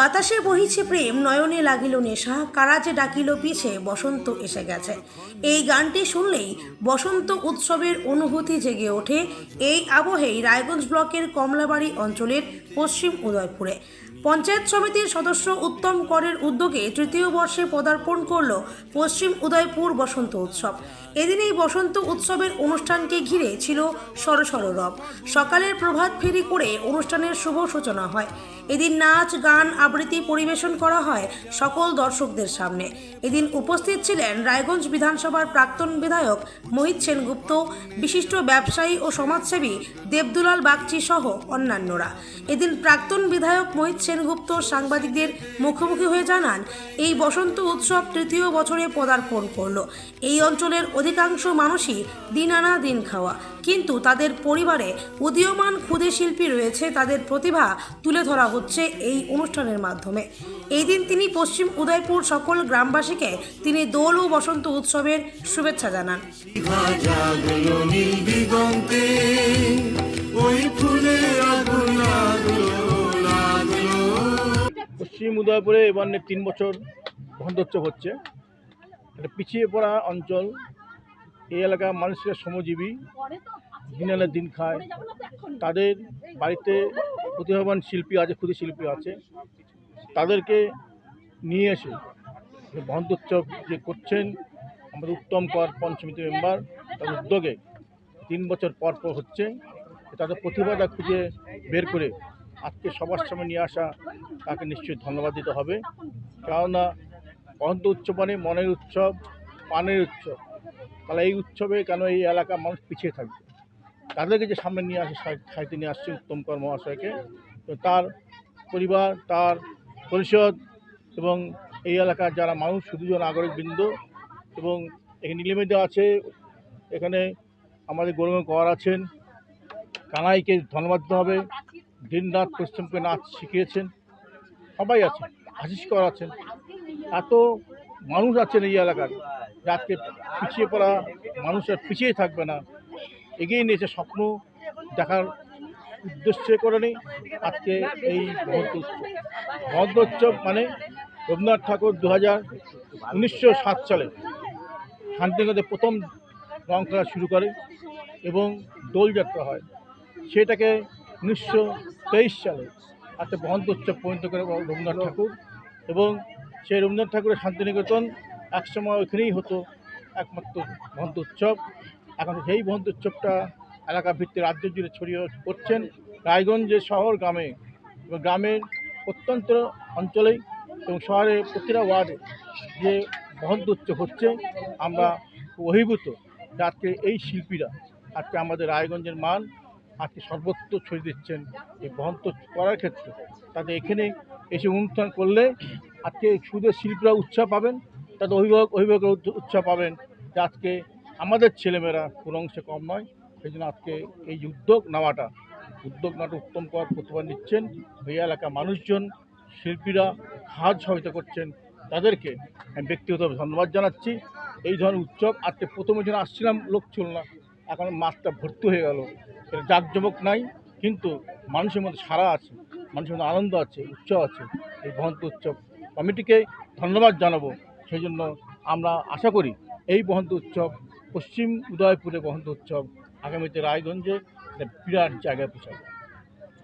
বাতাসে বহিছে প্রেম, নয়নে লাগিল নেশা কারা যে ডাকিল পিছে, বসন্ত এসে গেছে। এই গানটি শুনলেই বসন্ত উৎসবের অনুভূতি জেগে ওঠে। এই আবহেই রায়গঞ্জ ব্লকের কমলাবাড়ি অঞ্চলের পশ্চিম উদয়পুরে। পঞ্চায়েত সমিতির সদস্য উত্তম করের উদ্যোগে তৃতীয় বর্ষে পদার্পণ করল পশ্চিম উদয়পুর বসন্ত উৎসব। এদিন এই বসন্ত উৎসবের অনুষ্ঠানকে ঘিরে ছিল সরসর রব। সকালের প্রভাত ফেরি করে অনুষ্ঠানের শুভ সূচনা হয়। এদিন নাচ, গান, আবৃত্তি পরিবেশন করা হয় সকল দর্শকদের সামনে। এদিন উপস্থিত ছিলেন রায়গঞ্জ বিধানসভার প্রাক্তন বিধায়ক মোহিত সেনগুপ্ত, বিশিষ্ট ব্যবসায়ী ও সমাজসেবী দেবদুলাল বাগচি সহ অন্যান্যরা। এদিন প্রাক্তন বিধায়ক মোহিত সেনগুপ্ত সাংবাদিকদের মুখোমুখি হয়ে জানান, এই বসন্ত উৎসব তৃতীয় বছরে পদার্পণ করল। এই অঞ্চলের অধিকাংশ মানুষই দিন আনা দিন খাওয়া। কিন্তু তাদের পরিবারে উদীয়মান ক্ষুদে শিল্পী রয়েছে, তাদের প্রতিভা তুলে ধরা হচ্ছে এই অনুষ্ঠানের মাধ্যমে। এই দিন তিনি পশ্চিম উদয়পুর সকল গ্রামবাসীকে তিনি দোল ও বসন্ত উৎসবের শুভেচ্ছা জানান। ওই ফুলের আগুন লাগল। পশ্চিম উদয়পুরে এবার তিন বছর বসন্তোৎসব হচ্ছে। একটা পিছিয়ে পড়া অঞ্চল। এই এলাকার মানুষের শ্রমজীবী। দিন আনে দিন খায়। তাদের বাড়িতে প্রতিভাবান শিল্পী আছে, ক্ষুদে শিল্পী আছে। তাদেরকে নিয়ে এসে বসন্তোৎসব যে করছেন আমাদের উত্তম কর পঞ্চমীতে মেম্বার, তার উদ্যোগে তিন বছর পর পর হচ্ছে। তাদের প্রতিভাটা খুঁজে বের করে আজকে সবার সামনে নিয়ে আসা, তাকে নিশ্চয়ই ধন্যবাদ দিতে হবে। কেননা অন্ত মানে মনের উৎসব পানের উৎসব। তাহলে এই উৎসবে কেন এই এলাকার মানুষ পিছিয়ে থাকবে? তাদেরকে যে সামনে নিয়ে আসে সাহি- সাহিত্যে নিয়ে আসছে উত্তম কর মহাশয়কে তো তার পরিবার, তার পরিষদ এবং এই এলাকার যারা মানুষ, শুধুজন নাগরিকবৃন্দ এবং এখানে নীলিমিতে আছে, এখানে আমাদের গৌরব কর আছেন, কানাইকে ধন্যবাদ দিতে হবে। দিন রাত পরিশ্রম করে নাচ শিখিয়েছেন। সবাই আছেন আশিস কর আছেন। এত মানুষ আছেন এই এলাকার যাকে পিছিয়ে পড়া মানুষ আর পিছিয়ে থাকবে না। এগিয়ে নিয়েছে স্বপ্ন, দেখার উদ্দেশ্যে করে নেই। আজকে এই মহন্ত উৎসব মানে রবীন্দ্রনাথ ঠাকুর দু হাজার উনিশশো সাত সালে শান্তিনিকেতনে প্রথম রং খেলা শুরু করে এবং দোলযাত্রা হয়। সেটাকে উনিশশো তেইশ সালে একটা বসন্ত উৎসব পরিণত করে রবীন্দ্রনাথ ঠাকুর এবং সেই রবীন্দ্রনাথ ঠাকুরের শান্তিনিকেতন একসময় ওইখানেই হতো একমাত্র বসন্ত উৎসব। এখন সেই বসন্ত উৎসবটা এলাকা ভিত্তিক রাজ্য জুড়ে ছড়িয়ে পড়ছেন রায়গঞ্জে শহর গ্রামে এবং গ্রামের প্রত্যন্ত অঞ্চলেই এবং শহরে প্রতিটা ওয়ার্ডে যে বসন্ত উৎসব হচ্ছে, আমরা অভিভূত যে আজকে এই শিল্পীরা, আজকে আমাদের রায়গঞ্জের মান আজকে সর্বত্র ছড়িয়ে দিচ্ছেন এই বহন্ত করার ক্ষেত্রে। তাদের এখানে এসে অনুষ্ঠান করলে আজকে সুদের শিল্পীরা উৎসাহ পাবেন তাদের অভিভাবক অভিভাবকরা উৎসাহ পাবেন যে আজকে আমাদের ছেলেমেয়েরা কোনো অংশে কম নয়। সেই জন্য আজকে এই উদ্যোগ নেওয়াটা উদ্যোগ নেওয়াটা উত্তম কর প্রতিভা নিচ্ছেন। এই এলাকার মানুষজন, শিল্পীরা হাত সহায়তা করছেন। তাদেরকে আমি ব্যক্তিগতভাবে ধন্যবাদ জানাচ্ছি। এই ধরনের উৎসব আজকে প্রথমে যেন আসছিলাম লোক ছিল না। এখন মাছটা ভর্তি হয়ে গেল। এটা জাঁকজমক নাই, কিন্তু মানুষের মধ্যে সারা আছে, মানুষের মধ্যে আনন্দ আছে উৎসব আছে এই বহন্ত উৎসব। কমিটিকে ধন্যবাদ জানাব, সেই জন্য আমরা আশা করি এই বহন্ত উৎসব, পশ্চিম উদয়পুরে বহন্ত উৎসব, আগামীতে রায়গঞ্জে বিরাট জায়গায় পৌঁছাবে।